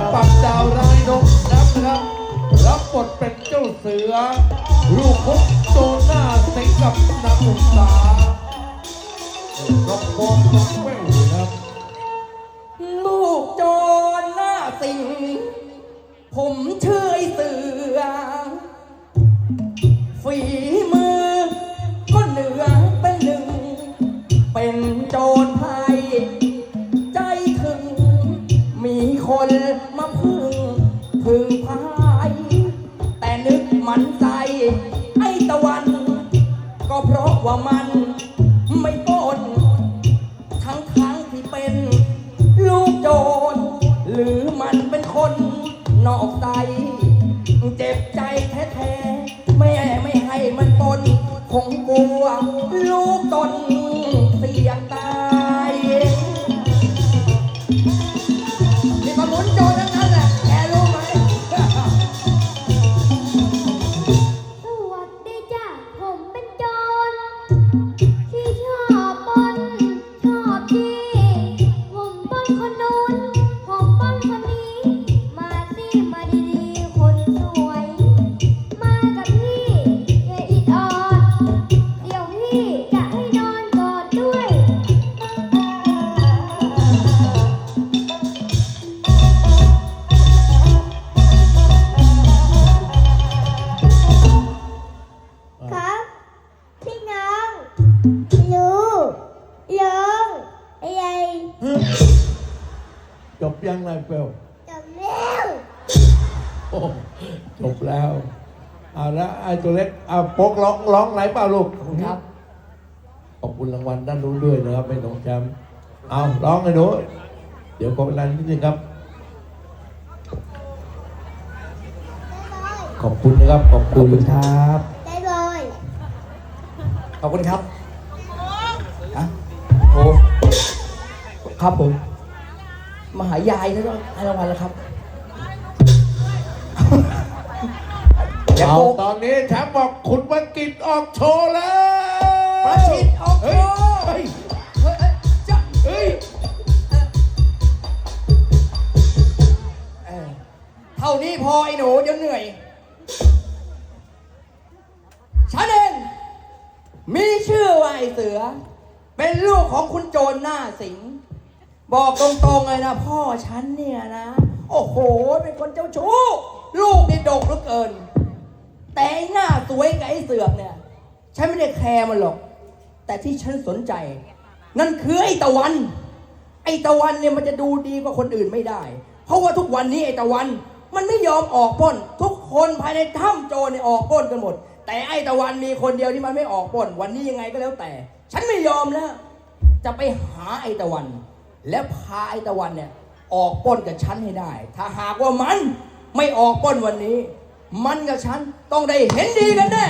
บกับดาวร้ายนกนับนะครับ รับบทเป็นเจ้าเสือ ลูกคุกโจหน้าสิงกับนางอุษารับกองกับเวลนะครับลูกโจรหน้าสิงผมเชื่อเสือ ฝีมือ ก็เหนือเป็นหนึ่ง เป็นโจรภัย ใจถึง มีคน มันใจ ไอ้ตะวัน ก็เพราะว่ามันไม่ปล้นทั้งทั้งที่เป็น ลูกโจร หรือมันเป็นคนนอกใจ เจ็บใจแท้ๆแม่ไม่ให้มันปนคงกลัว ลูกตนเสี่ ที่ชอบปล้นชอบจี้ผมปล้นคนนู้นผมปล้นคนนี้ มาสิมาดี จบยังไงเปลจบแล้วโอ้จบแล้วเอาละไอ้ตัวเล็กเอาโป๊กร้องร้องไหนเปล่าลูกครับขอบคุณรางวัลด้านนู้นด้วยนะครับไม่ต้องแชมป์เอาร้องเลยหนูเดี๋ยวขอเวลานิดนึงครับ ขอบคุณนะครับ ขอบคุณครับได้เลยขอบคุณครับอะโอ้ ครับผมมาหายายแล้วก็ให้รางวัลแล้วครับอย่าเอาโกงตอนนี้แชมป์บอกคุณประกิตออกโชว์แล้วประชิดออกโชเฮ้ยว์เฮ้ยเฮ้ยเอ้ยจะเฮ้ยเออเท่านี้พอไอ้หนูเดี๋ยวเหนื่อยฉันเองมีชื่อว่าไอ้เสือ เป็นลูกของคุณโจรหน้าสิง บอกตรงๆเลยนะ พ่อฉันเนี่ยนะ โอ้โห เป็นคนเจ้าชู้ ลูกนี่ดกเหลือเกิน แต่ไอ้หน้าสวยกับไอ้เสือกเนี่ย ฉันไม่ได้แคร์มันหรอก แต่ที่ฉันสนใจ นั่นคือไอ้ตะวัน ไอ้ตะวันเนี่ยมันจะดูดีกว่าคนอื่นไม่ได้ เพราะว่าทุกวันนี้ไอ้ตะวัน มันไม่ยอมออกปล้น ทุกคนภายในถ้ำโจรเนี่ยออกปล้นกันหมด แต่ไอ้ตะวันมีคนเดียวที่มันไม่ออกปล้น วันนี้ยังไงก็แล้วแต่ ฉันไม่ยอมแล้วจะไปหาไอ้ตะวัน และพาไอ้ตะวันเนี่ยออกป้นกับฉันให้ได้ ถ้าหากว่ามันไม่ออกป้นวันนี้ มันกับฉันต้องได้เห็นดีกันแน่